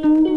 Música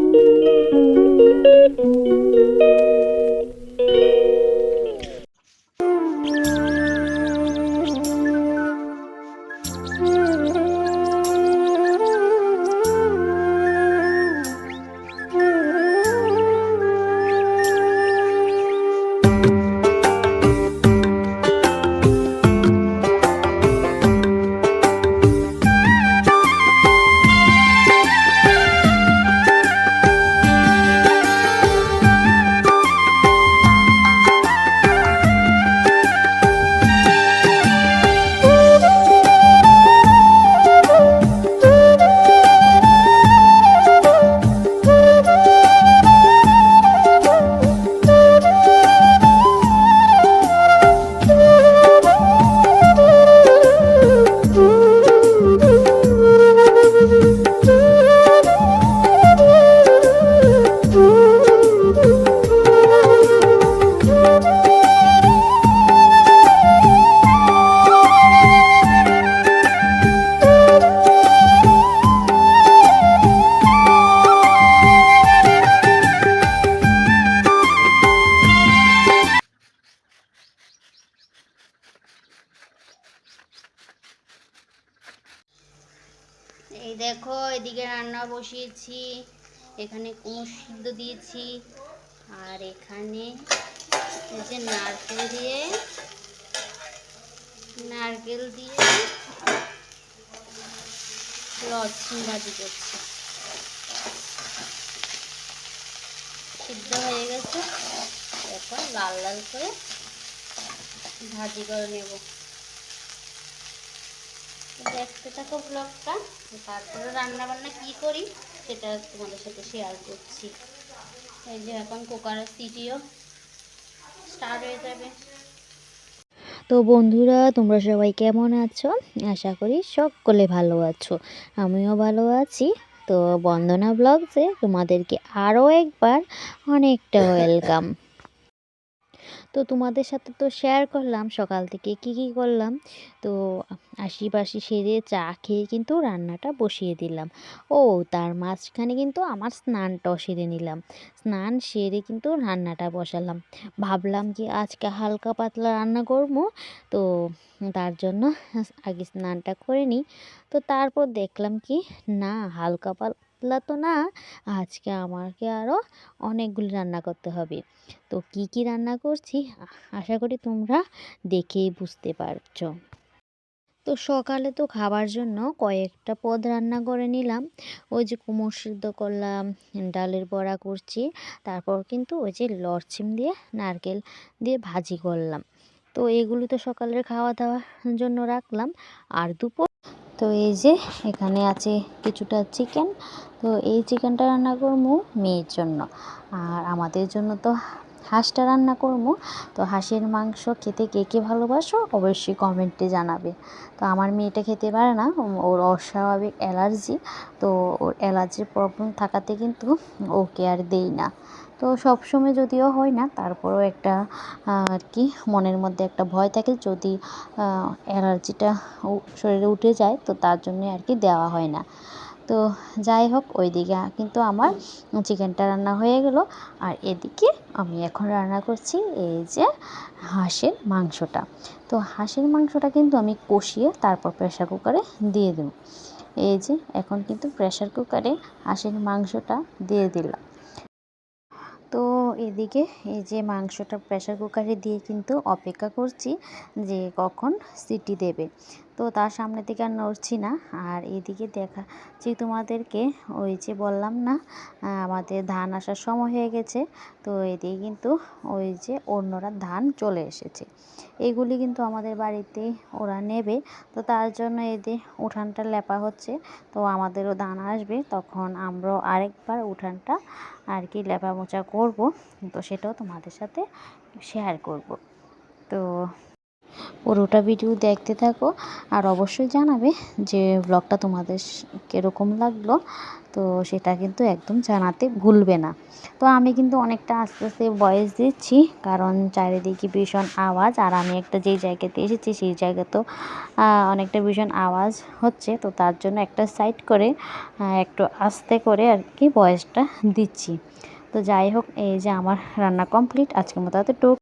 এই দেখো, এদিকে রান্না বসিয়েছি, এখানে কুমড়ো সিদ্ধ দিয়েছি, আর এখানে যে নারকেল দিয়ে নারকেল দিয়ে লচ্ছম ভাজি করছি। সিদ্ধ হয়ে গেছে, এখন লাল লাল করে ভাজি করে নেব। দেখতে থাকো ব্লগটা তারপরে রান্না বান্না কি করি সেটা তোমাদের সাথে শেয়ার করছি। এই যে এখন কুকারের সিটিও স্টার্ট হয়ে যাবে। তো বন্ধুরা, তোমরা সবাই কেমন আছো? আশা করি সকলে ভালো আছো। আমিও ভালো আছি। তো বন্দনা ব্লগসে তোমাদেরকে আরও একবার অনেকটা ওয়েলকাম তো তোমাদের সাথে তো শেয়ার করলাম সকাল থেকে। কি কি করলাম? তো আশিপাশি সেরে চা খেয়ে কিন্তু রান্নাটা বসিয়ে দিলাম। ও, তার মাঝখানে কিন্তু আমার স্নানটাও সেরে নিলাম। স্নান সেরে কিন্তু রান্নাটা বসালাম। ভাবলাম কি আজকে হালকা পাতলা রান্না করব, তো তার জন্য আগে স্নানটা করে নিই। তো তারপর দেখলাম কি, না, হালকা পাতলা তো না, আজকে আমাকে আরও অনেকগুলি রান্না করতে হবে। তো কি কি রান্না করছি? আশা করি তোমরা দেখেই বুঝতে পারছ। তো সকালে তো খাবার জন্য কয়েকটা পদ রান্না করে নিলাম। ওই যে কুমড় সিদ্ধ করলাম, ডালের বড়া করছি, তারপর কিন্তু ওই যে লরছিম দিয়ে নারকেল দিয়ে ভাজি করলাম। তো এগুলি তো সকালের খাওয়া দাওয়ার জন্য রাখলাম। আর দুপুর তো এই যে এখানে আছে কিছুটা চিকেন তো এই চিকেনটা রান্না করব মেয়ের জন্য। আর আমাদের জন্য তো হাঁসটা রান্না করব। তো হাঁসের মাংস খেতে কে কে ভালোবাসো অবশ্যই কমেন্টে জানাবে। তো আমার মেয়েটা খেতে পারে না ওর অস্বাভাবিক অ্যালার্জি। তো ওর অ্যালার্জির প্রবলেম থাকাতে কিন্তু ওকে আর দেই না। তো সবসময় যদিও হয় না, তারপরেও একটা আর কি, মনের মধ্যে একটা ভয় থাকে যদি অ্যালার্জিটা শরীরে উঠে যায়, তো তার জন্যে আর কি দেওয়া হয় না। তো যাই হোক, ওইদিকে কিন্তু আমার চিকেনটা রান্না হয়ে গেল। আর এদিকে আমি এখন রান্না করছি এই যে হাঁসের মাংসটা। তো হাঁসের মাংসটা কিন্তু আমি কষিয়ে তারপর প্রেশার কুকারে দিয়ে দেব। এই যে এখন কিন্তু প্রেশার কুকারে হাঁসের মাংসটা দিয়ে দিলাম। তো এদিকে এই যে মাংসটা প্রেশার কুকারে দিয়ে কিন্তু অপেক্ষা করছি যে কখন সিটি দেবে। তো তার সামনে থেকে আর নড়ছি না। আর এদিকে দেখাচ্ছি তোমাদেরকে, ওই যে বললাম না আমাদের ধান আসার সময় হয়ে গেছে। তো এদিকে কিন্তু ওই যে অন্যরা ধান চলে এসেছে। এগুলি কিন্তু আমাদের বাড়িতে ওরা নেবে। তো তার জন্য এদের উঠানটা লেপা হচ্ছে। তো আমাদেরও ধান আসবে। তখন আমরাও আরেকবার উঠানটা আর কি লেপা মোচা করব। তো সেটাও তোমাদের সাথে শেয়ার করব। তো পুরোটা ভিডিও দেখতে থাকো আর অবশ্যই জানাবে যে ব্লগটা তোমাদের কীরকম লাগল। তো সেটা কিন্তু একদম জানাতে ভুলবে না। তো আমি কিন্তু অনেকটা আস্তে আস্তে ভয়েস দিচ্ছি, কারণ চারিদিকে ভীষণ আওয়াজ, আর আমি একটা যেই জায়গাতে এসেছি সেই জায়গা তো অনেকটা ভীষণ আওয়াজ হচ্ছে। তো তার জন্য একটা সাইড করে একটু আস্তে করে আর কি ভয়েসটা দিচ্ছি। তো যাই হোক এই যে আমার রান্না কমপ্লিট আজকের মতো এতটুকু।